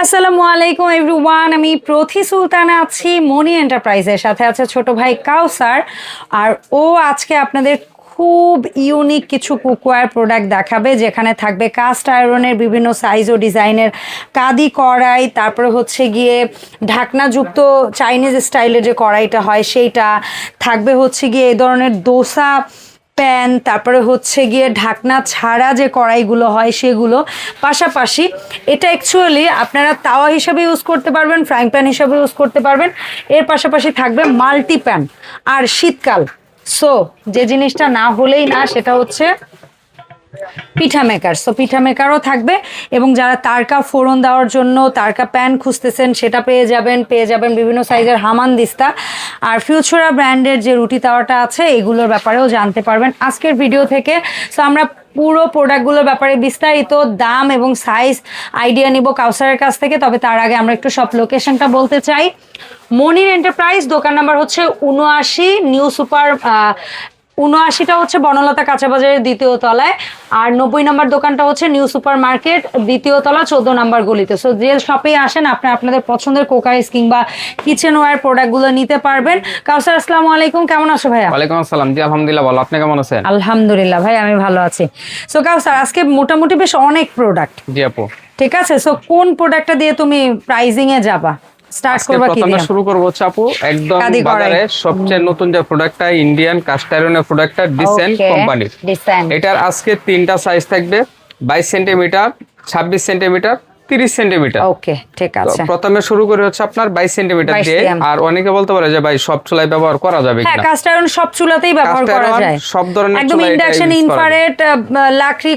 আসসালামু আলাইকুম এভরিওয়ান আমি প্রথি সুলতানা আছি, মনি এন্টারপ্রাইজের সাথে আছে ছোট ভাই কাউসার। আর ও আজকে আপনাদের খুব ইউনিক কিছু কুকওয়্যার প্রোডাক্ট দেখাবে, যেখানে থাকবে কাস্ট আয়রনের বিভিন্ন সাইজ ও ডিজাইনের কাদি কড়াই, তারপরে হচ্ছে গিয়ে ঢাকনাযুক্ত চাইনিজ স্টাইলের যে কড়াইটা হয়, সেইটা। থাকবে হচ্ছে গিয়ে এই ধরনের দোসা প্যান, তারপরে হচ্ছে গিয়ে ঢাকনা ছাড়া যে কড়াইগুলো হয় সেগুলো। পাশাপাশি এটা অ্যাকচুয়ালি আপনারা তাওয়া হিসাবে ইউজ করতে পারবেন ফ্রাইং প্যান হিসাবে ইউজ করতে পারবেন। এর পাশাপাশি থাকবে মাল্টি প্যান আর শীতকাল। সো যে জিনিসটা না হলেই না, সেটা হচ্ছে পিঠা মেকার সো পিঠা মেকারও থাকবে এবং যারা তারকা ফোড়ন দেওয়ার জন্য তারকা প্যান খুঁজতেছেন, সেটা পেয়ে যাবেন পেয়ে যাবেন বিভিন্ন সাইজের হামান দিস্তা। আর ফিউচারা ব্র্যান্ডের যে রুটি তাওয়াটা আছে, এগুলোর ব্যাপারেও জানতে পারবেন আজকের ভিডিও থেকে। সো আমরা পুরো প্রোডাক্টগুলোর ব্যাপারে বিস্তারিত দাম এবং সাইজ আইডিয়া নিব কাউসারের কাছ থেকে, তবে তার আগে আমরা একটু সব লোকেশনটা বলতে চাই। মনির এন্টারপ্রাইজ দোকান নাম্বার হচ্ছে উনআশি নিউ সুপার উনআশিটা হচ্ছে বনলতা কাঁচাবাজারের দ্বিতীয় তলায় আর নব্বই নম্বর দোকানটা হচ্ছে নিউ সুপার মার্কেট দ্বিতীয় তলা চোদ্দ নম্বর গলিতে। সো যে শপে আসেন আপনি আপনাদের পছন্দের কোকাইস কিংবা কিচেন ওয়্যার প্রোডাক্টগুলো নিতে পারবেন। কাউসার আসসালামু আলাইকুম কেমন আছো ভাইয়া? ওয়ালাইকুম আসসালাম। জি আলহামদুলিল্লাহ ভালো। আপনি কেমন আছেন? আলহামদুলিল্লাহ ভাই আমি ভালো আছি। সো কাউসার আজকে মোটামুটি বেশ অনেক প্রোডাক্ট জি আপু। ঠিক আছে? সো কোন প্রোডাক্টটা দিয়ে তুমি প্রাইজিং এ যাবা? স্টার্ট আজকে কি প্রথমে দিয়ে? শুরু করব হচ্ছে একদম বাজারে সবচেয়ে নতুন যে প্রোডাক্টটা ইন্ডিয়ান কাস্ট আয়রনের প্রোডাক্টটা ডিসেন্ট কোম্পানির এটার আজকে তিনটা সাইজ থাকবে বাইশ সেন্টিমিটার ছাব্বিশ সেন্টিমিটার তিরিশ সেন্টিমিটার ওকে ঠিক আছে। প্রথমে শুরু করে হচ্ছে আপনার বাইশ সেন্টিমিটার 22 দিয়ে। আর অনেকে বলতে পারে যে ভাই সব চুলায় ব্যবহার করা যাবে হ্যাঁ কাস্ট আয়রন সব চুলাতেই ব্যবহার করা যায়। সব ধরনের একদম ইন্ডাকশন ইনফ্রারেড লাকড়ি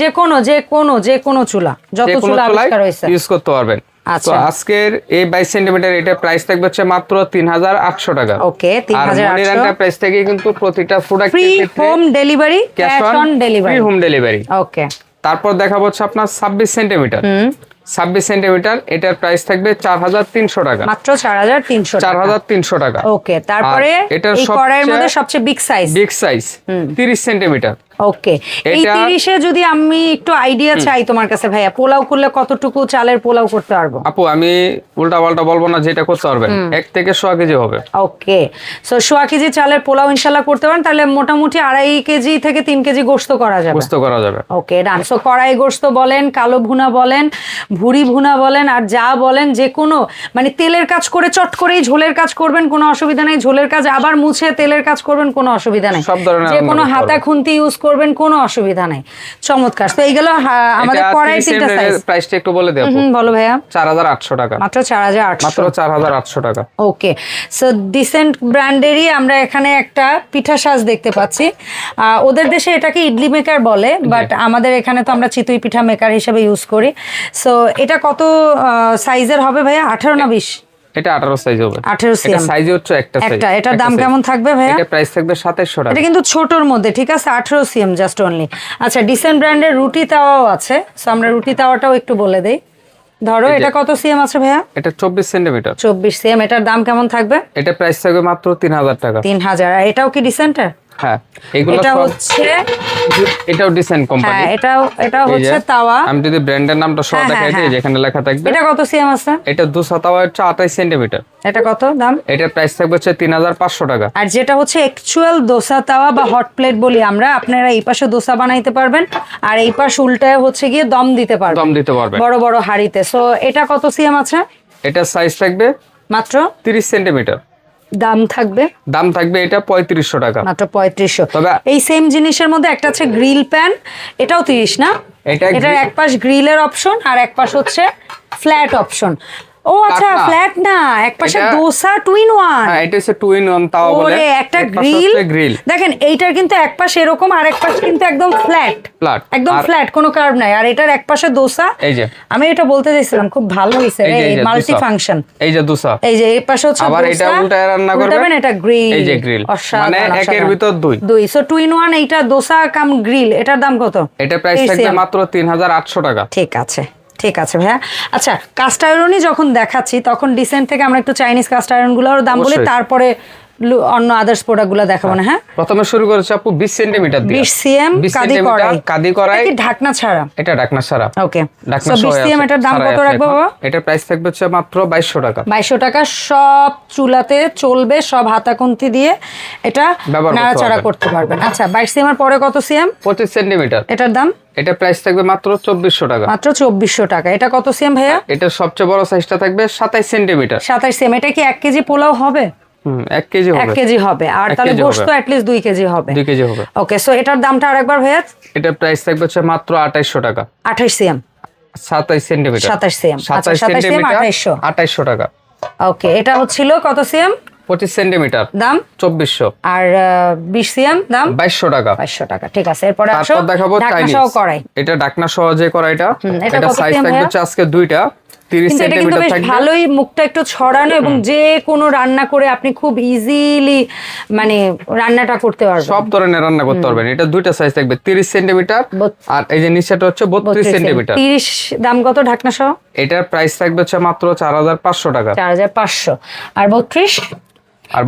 যে কোনো যে কোনো যে কোনো চুলা যত চুলা চুলায় আবিষ্কার হয়েছে। ইউজ করতে পারবেন। তো আচ্ছা। আজকের এই বাইশ সেন্টিমিটার এটা প্রাইস থাকবে হচ্ছে মাত্র তিন হাজার আটশো টাকা। ওকে তিন আর হাজার মনির আটশো এন্টারপ্রাইজ থেকে কিন্তু প্রতিটা product free home delivery cash on delivery free home delivery okay তারপর দেখাবো হচ্ছে আপনার ছাব্বিশ সেন্টিমিটার। ছাব্বিশ সেন্টিমিটার এটার প্রাইস থাকবে চার হাজার তিনশো টাকা। মাত্র চার হাজার তিনশো চার হাজার তিনশো টাকা। ওকে তারপরে এটার সবচেয়ে বিগ সাইজ বিগ সাইজ তিরিশ সেন্টিমিটার। ওকে এই তিরিশে যদি আমি একটু আইডিয়া চাই তোমার কাছে ভাইয়া পোলাও করলে কতটুকু চালের পোলাও করতে পারব? আপু আমি উল্টা পাল্টা বলব না যেটা করতে পারবেন। এক থেকে সোয়া কেজি হবে। ওকে সো সোয়া কেজি চালের পোলাও ইনশাল্লাহ করতে পারেন তাহলে মোটামুটি আড়াই কেজি থেকে তিন কেজি গোস্ত করা যাবে। বুঝতে করা যাবে। ওকে ডান সো কড়াই গোস্ত বলেন কালো ভুনা বলেন ভুরি ভুনা বলেন আর যা বলেন যে কোনো মানে তেলের কাজ করে চট করেই ঝোলের কাজ করবেন কোনো অসুবিধা নেই। ঝোলের কাজ আবার মুছে তেলের কাজ করবেন কোনো অসুবিধা নেই। সব ধরনের যে কোনো হাতা খুন্তি ইউজ করবেন কোনো অসুবিধা নেই। চমৎকার। তো এইগুলো হা- আমাদের কড়াই তিনটা সাইজ প্রাইসটা একটু বলে দেবো বলো ভাইয়া। চার হাজার আটশো টাকা। মাত্র চার হাজার আটশো। মাত্র চার হাজার আটশো টাকা। ওকে। সো ডিসেন্ট ব্র্যান্ডেরই আমরা এখানে একটা পিঠা সাজ দেখতে পাচ্ছি। ওদের দেশে এটাকে ইডলি মেকার বলে বাট আমাদের এখানে তো আমরা চিতই পিঠা মেকার হিসেবে ইউজ করি। সো এটা কত সাইজের হবে ভাইয়া? আঠারো না বিশ? এটা আঠারো সাইজ হবে। 18 এটা সাইজ হচ্ছে একটা সাইজ একটা এটার দাম কেমন থাকবে ভাইয়া? এটা প্রাইস থাকবে সাতাইশশো টাকা। এটা কিন্তু ছোটর মধ্যে ঠিক আছে? আঠারো সিএম জাস্ট অনলি আচ্ছা ডিসেন্ট ব্র্যান্ডের রুটি তাওয়াও আছে। সো আমরা রুটি তাওয়াটাও একটু বলে দেই। ধরো এটা কত সিএম আছে ভাইয়া? এটা চব্বিশ সেমি চব্বিশ সিএম এটার দাম কেমন থাকবে? এটা প্রাইস থাকবে মাত্র তিন হাজার টাকা। তিন হাজার। আর এটাও কি ডিসেন্টের হ্যাঁ এগুলো এটা হচ্ছে এটাও ডিসেন্ট কোম্পানি হ্যাঁ এটাও এটাও হচ্ছে তাওয়া। আমি যদি ব্র্যান্ডের নামটা সহ হ্যাঁ, হ্যাঁ, দেখাই দিই। যেখানে লেখা থাকবে। এটা কত সিএম আছে? এটা তাওয়া হচ্ছে এটা কত দাম? এটার প্রাইস থাকবে হচ্ছে টাকা। আর যেটা হচ্ছে অ্যাকচুয়াল দোসা তাওয়া বা হট প্লেট বলি আমরা আপনারা এই পাশে দোসা বানাইতে পারবেন আর এই পাশ উল্টায় হচ্ছে গিয়ে দম দিতে পারবেন। দম দিতে পারবে বড় বড় হাড়িতে। সো এটা কত সিএম আছে? এটার সাইজ থাকবে মাত্র? তিরিশ সেন্টিমিটার। দাম থাকবে? দাম থাকবে এটা পঁয়ত্রিশশো টাকা। মাত্র পঁয়ত্রিশশো। তবে- এই সেম জিনিসের মধ্যে একটা আছে গ্রিল প্যান এটাও তিরিশ না? এটা এটার একপাশ এক পাশ গ্রিলের অপশন আর এক পাশ হচ্ছে ফ্ল্যাট অপশন ও আচ্ছা ফ্ল্যাট না এক পাশে দোসা টুইন ওয়ান হ্যাঁ এটা হচ্ছে টু ইন ওয়ান তাওয়া বলে। একটা গ্রিল গ্রিল দেখেন এইটার কিন্তু এক পাশ এরকম আর এক পাশ কিন্তু একদম ফ্ল্যাট Flat। একদম ফ্ল্যাট কোনো কার্ভ নাই। আর এটার এক পাশে দোসা এই যে। আমি এটা বলতে চাইছিলাম খুব ভালো এই যে মাল্টি ফাংশন এই যে দুসা এই যে এই পাশে হচ্ছে আবার এটা দোসা, উল্টায় রান্না করবেন। এটা গ্রিল এই যে grill। মানে একের ভিতর দুই। দুই। সো টু ইন ওয়ান এইটা দোসা কাম গ্রিল এটার দাম কত? এটা প্রাইস থাকবে মাত্র তিন হাজার আটশো টাকা। ঠিক আছে। ঠিক আছে ভাইয়া। আচ্ছা কাস্ট আয়রনই যখন দেখাচ্ছি তখন ডিসেন্ট থেকে আমরা একটু চাইনিজ কাস্ট আয়রনগুলোর দাম বলি তারপরে অন্য আদার্স প্রোডাক্টগুলো দেখাবো না হ্যাঁ। প্রথমে শুরু করেছে আপু বিশ সেন্টিমিটার দিয়ে। বিশ সিএম 20 কাদি করাই কাদি করাই এটা ঢাকনা ছাড়া? এটা ঢাকনা ছাড়া। ওকে। ডাকনা সো বিশ সিএম এটার দাম কত রাখব বাবা? এটার প্রাইস থাকবে হচ্ছে মাত্র বাইশশো টাকা। বাইশশো টাকা সব চুলাতে চলবে সব হাতাকুন্তি দিয়ে এটা নাড়াচাড়া করতে পারবেন। আচ্ছা বাইশ সিএম এর পরে কত সিএম? পঁচিশ সেন্টিমিটার। এটার দাম? এটা প্রাইস থাকবে মাত্র চব্বিশশো টাকা। মাত্র চব্বিশশো টাকা। এটা কত সিএম ভাইয়া? এটা সবচেয়ে বড় সাইজটা থাকবে সাতাইশ সেন্টিমিটার। সাতাশ সিএম। এটা কি এক কেজি পোলাও হবে? এক কেজি এক কেজি হবে। আর তাহলে কেজি গোস্ত হবে। অ্যাটলিস্ট কেজি হবে। দুই কেজি হবে। ওকে সো এটার দামটা আরেকবার ভাইয়া? এটার প্রাইস থাকবে হচ্ছে মাত্র আঠাইশশো টাকা। আঠাশ সিএম সাতাইশ সেন্টিমিটার 27 cm আচ্ছা, সাতাইশ 27 সেন্টিমিটার 2800 টাকা। ওকে এটা হচ্ছিল কত সিএম পঁচিশ সেন্টিমিটার দাম? চব্বিশশো। আর বিশ সিএম দাম? বাইশশো টাকা। বাইশশো টাকা ঠিক আছে। এরপরে আসো দেখাবো চাইনিজ করাই এটা ডাকনা সহ যে এটা সাইজ থাকবে আজকে দুইটা। থাকবে। ভালোই মুখটা একটু ছড়ানো এবং যে কোনো রান্না করে আপনি খুব ইজিলি মানে রান্নাটা করতে পারবেন। সব ধরনের রান্না করতে পারবেন। এটা দুইটা সাইজ থাকবে তিরিশ সেন্টিমিটার আর এই যে নিচেটা হচ্ছে বত্রিশ সেন্টিমিটার। তিরিশ দাম কত ঢাকনা সহ এটার প্রাইস থাকবে হচ্ছে মাত্র চার হাজার পাঁচশো টাকা। চার হাজার পাঁচশো। আর বত্রিশ? আর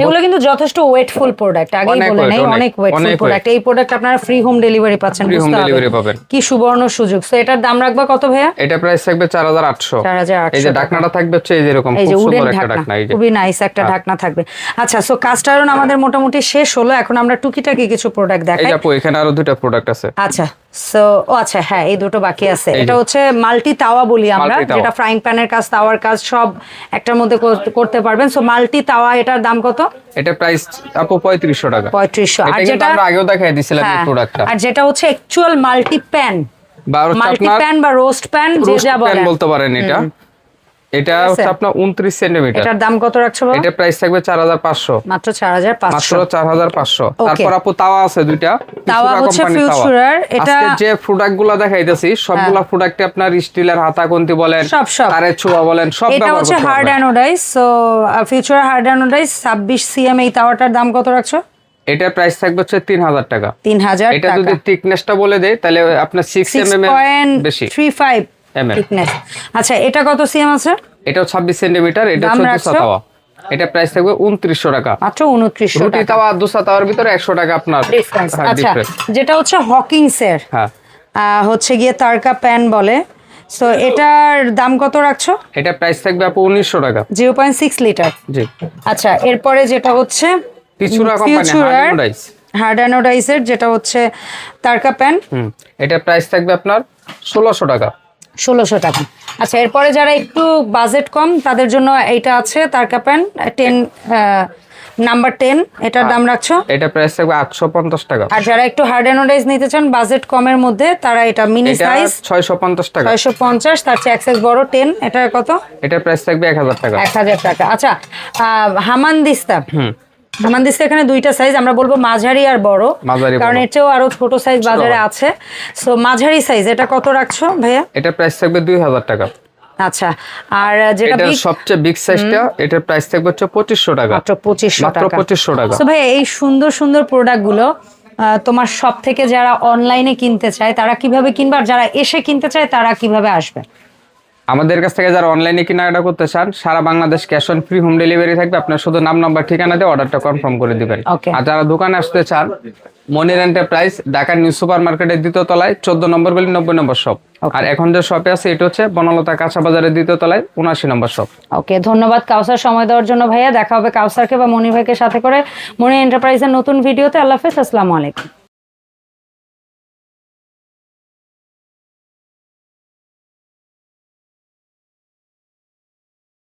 এগুলো কিন্তু যথেষ্ট ওয়েটফুল প্রোডাক্ট আগেই বলে নেই অনেক, ওয়েটফুল প্রোডাক্ট এই প্রোডাক্ট আপনারা ফ্রি হোম ডেলিভারি পাচ্ছেন বুঝতে হবে। delivery পাবেন। কি সুবর্ণ সুযোগ। সো এটার দাম রাখবা কত ভাইয়া? এটা প্রাইস থাকবে চার হাজার আটশো। 4,800 এই যে ডাকনাটা থাকবে হচ্ছে এই যে এরকম খুব সুন্দর একটা ঢাকনা এই যে। খুবই নাইস একটা ঢাকনা থাকবে। আচ্ছা সো কাস্ট আয়রন আমাদের মোটামুটি শেষ হলো এখন আমরা টুকিটাকি কিছু প্রোডাক্ট এই দেখাই। যে আপু এখানে আরও দুইটা প্রোডাক্ট আছে। আচ্ছা। সো ও আচ্ছা হ্যাঁ এই দুটো বাকি আছে। এটা হচ্ছে মাল্টি তাওয়া বলি আমরা যেটা ফ্রাইং প্যানের কাজ তাওয়ার কাজ সব একটার মধ্যে করতে পারবেন। সো মাল্টি তাওয়া এটার দাম কত? এটা প্রাইস আপু পঁয়ত্রিশশো টাকা। পঁয়ত্রিশশো। আর যেটা আমরা আগেও দেখাই দিছিলাম এই হ্যাঁ, প্রোডাক্টটা আর যেটা হচ্ছে অ্যাকচুয়াল মাল্টি প্যান বা মাল্টি প্যান বা রোস্ট প্যান যে যা বলেন। বলতে পারেন এটা। এটা হচ্ছে আপনার উনত্রিশ সেন্টিমিটার। এটার দাম কত রাখছো বাবা? এটা প্রাইস থাকবে চার হাজার পাঁচশো। মাত্র চার হাজার মাত্র পাঁচশো চার হাজার পাঁচশো। তারপর আপু তাওয়া আছে দুইটা। তাওয়া হচ্ছে company র তাওয়া। Futurar, এটা- হ্যাঁ। আজকে যে প্রোডাক্টগুলা দেখাইতেছি সবগুলা প্রোডাক্টে আপনার স্টিলের হাতাকন্তি বলেন সব। তারের ছোঁয়া বলেন সব এটা হচ্ছে hard. Anodise so future hard anodise ছাব্বিশ সিএম এই তাওয়াটার দাম কত রাখছো? এটার প্রাইস থাকবে হচ্ছে তিন হাজার টাকা। তিন হাজার এটা টাকা। যদি থিকনেসটা বলে দেয় তাহলে আপনার six six M M point বেশি। থ্রি ফাইভ mm থিকনেস আচ্ছা এটা কত সিএম আছে? এটাও ছাব্বিশ সেন্টিমিটার এটা দাম চোদ্দশো রাখছো? তাওয়া। এটা প্রাইস থাকবে উনত্রিশশো টাকা। মাত্র উনত্রিশশো রুটি টাকা। তাওয়া দুসা তাওয়ার ভিতরে একশো টাকা আপনার ডিফারেন্স হ্যাঁ, আচ্ছা যেটা হচ্ছে হকিংসের হ্যাঁ। হচ্ছে গিয়ে তারকা প্যান বলে। সো এটার দাম কত রাখছো? এটা প্রাইস থাকবে আপু উনিশশো টাকা। Zero point six litre. জি। আচ্ছা এরপরে যেটা হচ্ছে পিছুরা কোম্পানি হার্ড হার্ড যেটা হচ্ছে তারকা প্যান। হুম এটা প্রাইস থাকবে আপনার ষোলোশো টাকা। ষোলোশো টাকা। আচ্ছা এরপরে যারা একটু বাজেট কম তাদের জন্য এইটা আছে তারকা প্যান টেন নাম্বার টেন এটার দাম রাখছো? এটা প্রাইস থাকবে আটশো পঞ্চাশ টাকা। আর যারা একটু হার্ড অ্যানোডাইজ নিতে চান বাজেট কমের মধ্যে তারা এটা মিনি এটা সাইজ ছয়শো পঞ্চাশ টাকা। ছয়শো পঞ্চাশ তার চেয়ে এক্সেস বড় টেন এটার কত? এটা প্রাইস থাকবে এক হাজার টাকা। এক হাজার টাকা। আচ্ছা আহ, হামানদিস্তা হুম। হামানদিস্তা এখানে দুইটা সাইজ আমরা বলব মাঝারি আর বড়। কারণ। এর চেয়েও আরও ছোট সাইজ বাজারে আছে। সো মাঝারি সাইজ এটা কত রাখছো ভাইয়া? এটা প্রাইস থাকবে দুই হাজার টাকা। আচ্ছা আর যেটা সবচেয়ে বিগ সাইজটা এটার প্রাইস থাকবে হচ্ছে পঁচিশশো টাকা। মাত্র পঁচিশশো টাকা। ভাই এই সুন্দর সুন্দর তোমার সব থেকে যারা অনলাইনে কিনতে চায় তারা কীভাবে কিনবে? আর যারা এসে কিনতে চায় তারা কীভাবে আসবে? আমাদের কাছ থেকে যারা অনলাইনে কেনাকাটা করতে চান সারা Bangladesh cash on free home delivery থাকবে। আপনার শুধু নাম নাম্বার ঠিকানা দিয়ে অর্ডারটা কনফার্ম করে দিবেন। আর যারা দোকানে আসতে চান মনির এন্টারপ্রাইজ ঢাকার নিউ সুপার মার্কেটের দ্বিতীয় তলায় চোদ্দ নম্বর গলি নব্বই নম্বর শপ আর এখন যে শপে আছে এটা হচ্ছে বনলতা কাঁচা বাজারের দ্বিতীয় তলায় উনাশি নম্বর শপ ওকে ধন্যবাদ কাউসার সময় দেওয়ার জন্য ভাইয়া। দেখা হবে কাউসারকে বা মনি ভাইকে সাথে করে মনি এন্টারপ্রাইজের নতুন ভিডিওতে। আল্লাহ হাফেজ আসসালামু আলাইকুম।